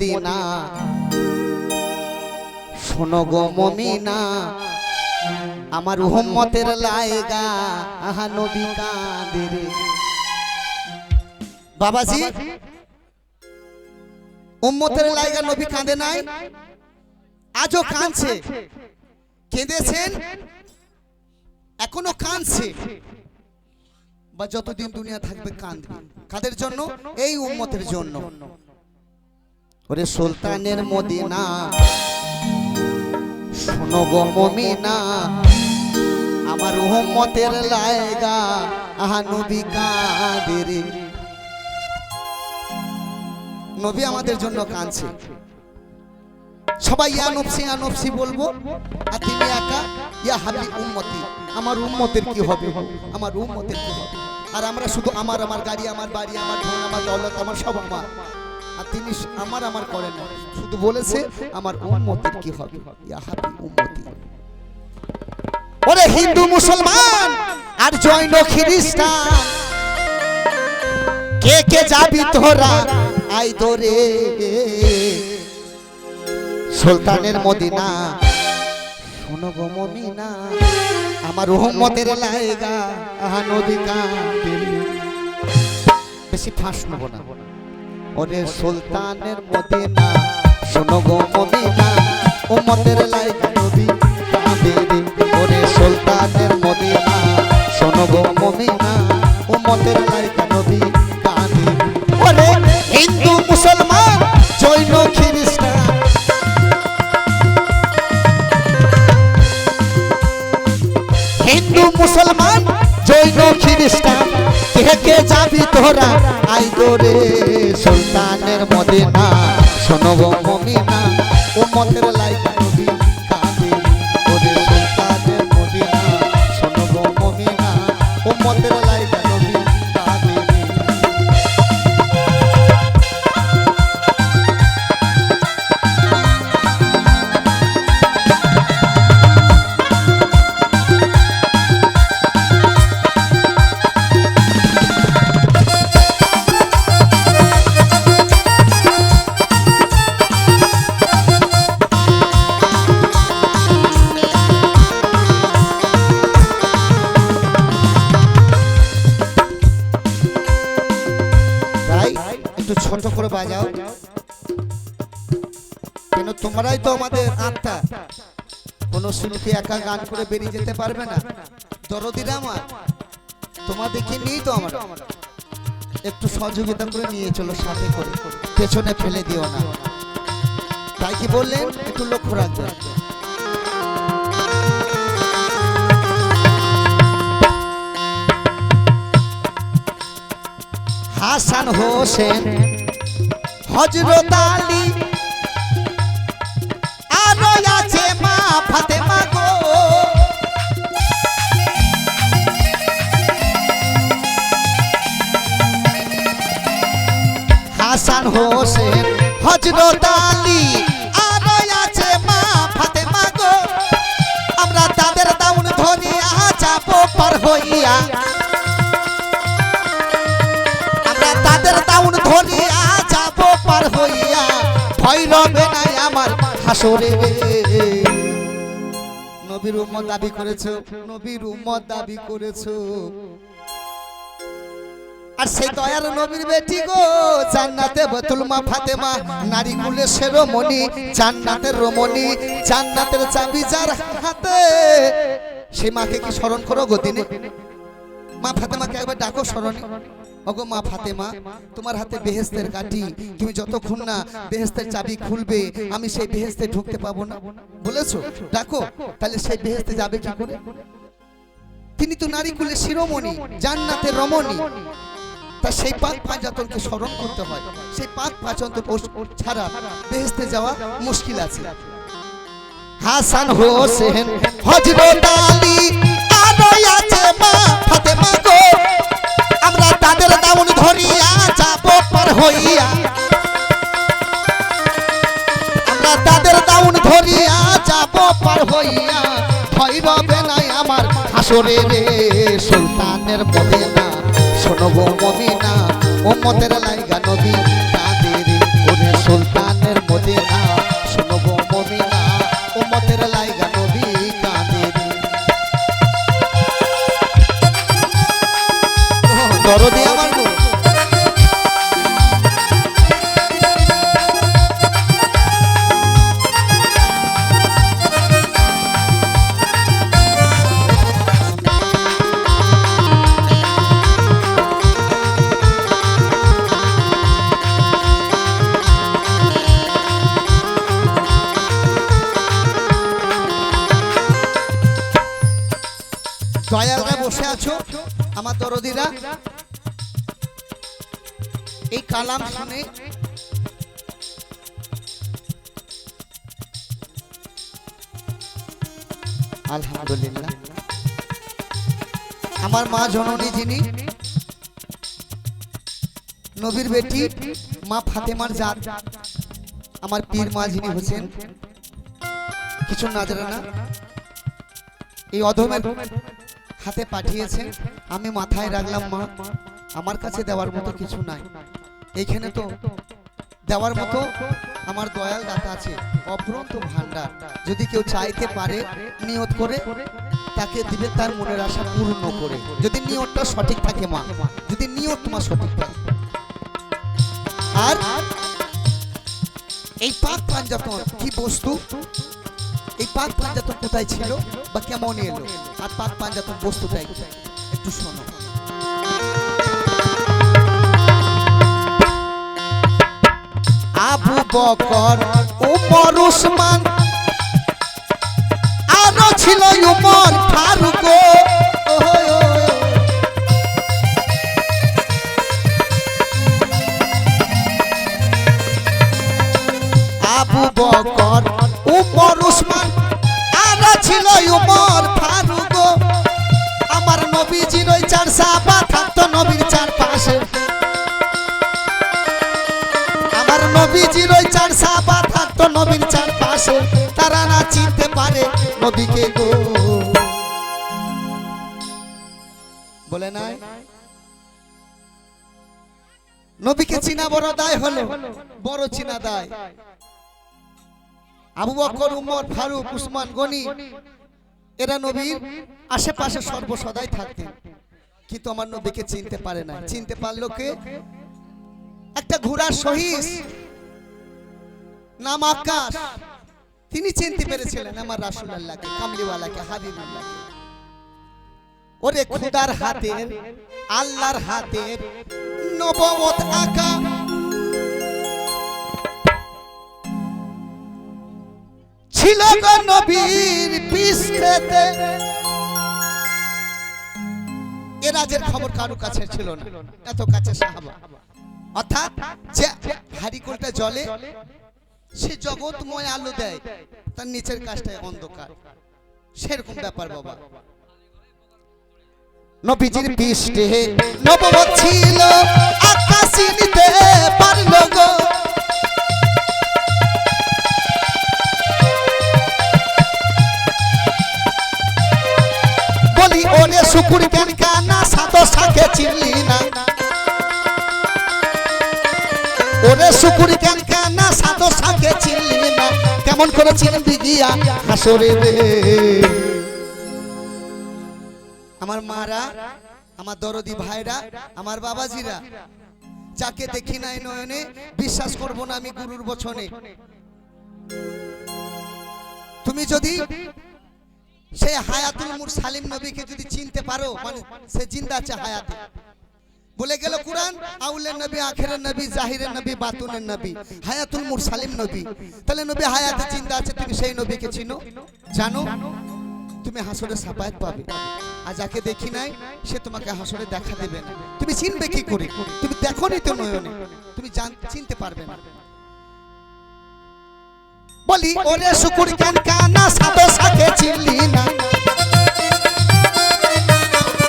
Medina. শোনো গো মমিনা আমার উহম্মতের লায়গা আহা নবী কাঁদের। বাবাজি উম্মতের লায়গা নবী কাঁদে নাই? আজও কাঁদছে। কেঁদেছেন? এখনও কাঁদছে। বা যতদিন দুনিয়া থাকবে কাঁদবে। কাদের জন্য? এই উম্মতের জন্য। ওরে সুলতানের মদিনা। শোনো গো মমিনা, আমার উম্মতের লায়গা। আহা নবী কাদের? নবী আমাদের জন্য কাঁদছে। সবাই ইয়া নফসি ইয়া নফসি বলব। আর তিনি একা, ইয়া হাবি উম্মতি। আমার উম্মতের কি হবে? আমার উম্মতের কি হবে? আর আমরা শুধু আমার আমার গাড়ি, আমার বাড়ি, আমার ধন, আমার দৌলত, আমার সব আমার। আর তিনি আমার আমার করেন না শুধু বলেছে আমার উম্মতের কি হবে? ইয়া হাবি উম্মতি। ওরে হিন্দু মুসলমান আর জৈন খ্রিস্টান কে কে যাবি তোরা? আই দরে। সুলতানের মদিনা। শোনো গো মমিনা আমার রহমতের লায়গা আহা নদী কাঁদের বেশি ফাঁস নেব না। ওরে সুলতানের মদিনা। শোনো গো মদিনা, উম্মতের লায়গা নদী কাঁদের ওরে সুলতানের মদিনা, শোনো গো ও উম্মতের লায়গা নদী কাঁদের ওরে হিন্দু কে কে যাবি তোরা? আই তোরে সুলতানের মদিনা। একটু ছোট করে বাজাও। কেন তোমরাই তো আমাদের আত্মা। কোন শিল্পী একা গান করে বেরিয়ে যেতে পারবে না। দরদিরা আমার তোমাদেরকে নিয়েই তো আমরা? একটু সহযোগিতা করে নিয়ে চলো সাথে করে। পেছনে ফেলে দিও না। তাই কি বললেন? একটু লক্ষ্য রাখবেন হাসান হোসেন হজরত আলী। আরও আছে মা ফাতেমা গো। হাসান হোসেন হজরত আলী। আরও আছে মা ফাতেমা গো। আমরা তাদের দাউন ধরিয়া যাব পার হইয়া। রবে নাই আমার হাসরে। নবীর উম্মত দাবি করেছ, নবীর উম্মত দাবি করেছ। আর সেই দয়ার নবীর বেটি গো, জান্নাতে বতুল মা ফাতেমা, নারী কুলে শিরোমণি, জান্নাতের রমণী, জান্নাতের চাবি যার হাতে। সেই মাকে কি স্মরণ করো গো দিনে? মা ফাতেমাকে একবার ডাকো স্মরণে। ওগো মা ফাতেমা তোমার হাতে বেহেস্তের কাঠি। তুমি যতক্ষণ না বেহেস্তের চাবি খুলবে আমি সেই বেহেস্তে ঢুকতে পাবো না। বলেছ? ডাকো তাহলে সেই বেহেস্তে যাবে কি করে? তিনি তো নারী কুলে শিরোমণি জান্নাতের রমণী। তা সেই পাক পাঁচাতনকে স্মরণ করতে হয়। সেই পাক পাঁচাতন ছাড়া বেহেস্তে যাওয়া মুশকিল আছে। হাসান হোসেন হজরত আলী আরও আছে রবে নাই আমার হাসরে রে? সুলতানের মদিনা শোনব ও উম্মতের লাইগা নবী দরদিরা। এই কালাম শুনে আলহামদুলিল্লাহ। আমার মা জননী যিনি, নবীর বেটি, মা ফাতেমার জাত, আমার পীর মা যিনি হোসেন কিছু নাজরানা এই অধমের হাতে পাঠিয়েছে আমি মাথায় রাখলাম মা আমার কাছে দেওয়ার মতো কিছু নাই। এইখানে তো দেওয়ার মতো আমার দয়াল দাতা আছে অপরন্ত ভান্ডার যদি কেউ চাইতে পারে নিয়ত করে তাকে দিবে তার মনের আশা পূর্ণ করে। যদি নিয়তটা সঠিক থাকে মা। যদি নিয়ত তোমার সঠিক থাকে। আর এই পাক পাঞ্জাতন কি বস্তু? এই পাক পাঞ্জাতন কোথায় ছিল বা কেমন এলো আর পাক পাঞ্জাতন বস্তুটাই কি? একটু শোনো আবু বকর উমর উসমান, আরও ছিল উমর ফারুক। আবু বকর, উমর উসমান ছিল উমর ফারুক। আমার নবীজির ওই চার সাবা থাকতো নবীর চার পাশে আমার নবীজির ওই চার সাবা থাকতো নবীর চার পাশে তারা না চিনতে পারে নবীকে গো। বলে নাই? নবীকে চিনা বড় দায় হলো, বড় চিনা দায়। আবু বকর, উমর, ফারুক, উসমান, গনি এরা নবীর আশেপাশে সর্বসদাই থাকতেন। কিন্তু আমার নবীকে চিনতে পারে না চিনতে পারল কে? একটা ঘোড়ার সহিস। নাম আকাশ। তিনি চিনতে পেরেছিলেন আমার রাসুলাল্লাহকে, কামলিওয়ালাকে, হাবিবুল্লাহকে। ওরে খুদার হাতের, আল্লাহর হাতের নবমত আকা ছিল গো নবীর পিস খেতে। এ খবর কারও কাছে ছিল না। এত কাছে সাহাবা। অর্থাৎ যে হারিকলটা জলে, সে জগৎময় আলো দেয়, তার নিচের কাজটায় অন্ধকার। সেরকম ব্যাপার বাবা। নবীজির পৃষ্ঠে নবমত ছিল আকাশ পারল গো। ওরে শুকুর কেন সাদো শাকে চিনলি না। ওরে শুকুর কেন সাদো শাকে চিনলি না। কেমন করে চিনবি গিয়া হাসরে রে। আমার মারা, আমার দরদি ভাইরা, আমার বাবাজিরা, যাকে দেখি নাই নয়নে, বিশ্বাস করব না আমি গুরুর বচনে। তুমি যদি সে হায়াতুল মুর সালিম নবীকে যদি চিনতে পারো মানে সে জিন্দা আছে হায়াতে। বলে গেল কোরআন, আউলের নবী, আখেরের নবী, জাহিরের নবী, বাতুনের নবী, হায়াতুল মুর সালিম নবী। তাহলে নবী হায়াতে জিন্দা আছে, তুমি সেই নবীকে চিনো? জানো? তুমি হাসরে সাপায়াত পাবে। আর যাকে দেখি নাই, সে তোমাকে হাসরে দেখা দেবে না। তুমি চিনবে কি করে? তুমি দেখোনি তো নয়নে। তুমি চিনতে পারবে না। বলি, ওরে শুকুর কেন কানা সাদো সাকে চিনলি না।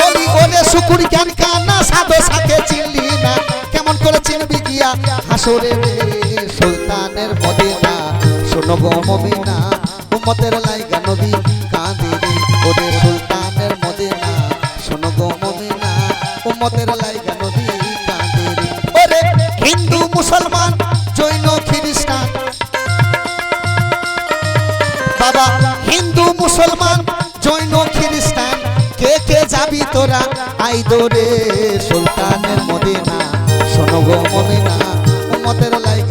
বলি, ওরে শুকুর কেন কানা সাদো সাকে চিনলি না। কেমন করে চিনবি গিয়া? হাসরে সুলতানের মদিনা, শোনো গো মমিনা, উম্মতের লাইগা নবী কাঁদে রে ওরে সুলতানের মদিনা, শোনো গো মমিনা, উম্মতের লাইগা নবী কাঁদে রে। ওরে হিন্দু, মুসলমান, জৈন মুসলমান, জৈন, খ্রিস্টান, কে কে যাবি তোরা? আই দোরে সুলতানের মদিনা, শোনো গো মদিনা, উম্মতের লাইক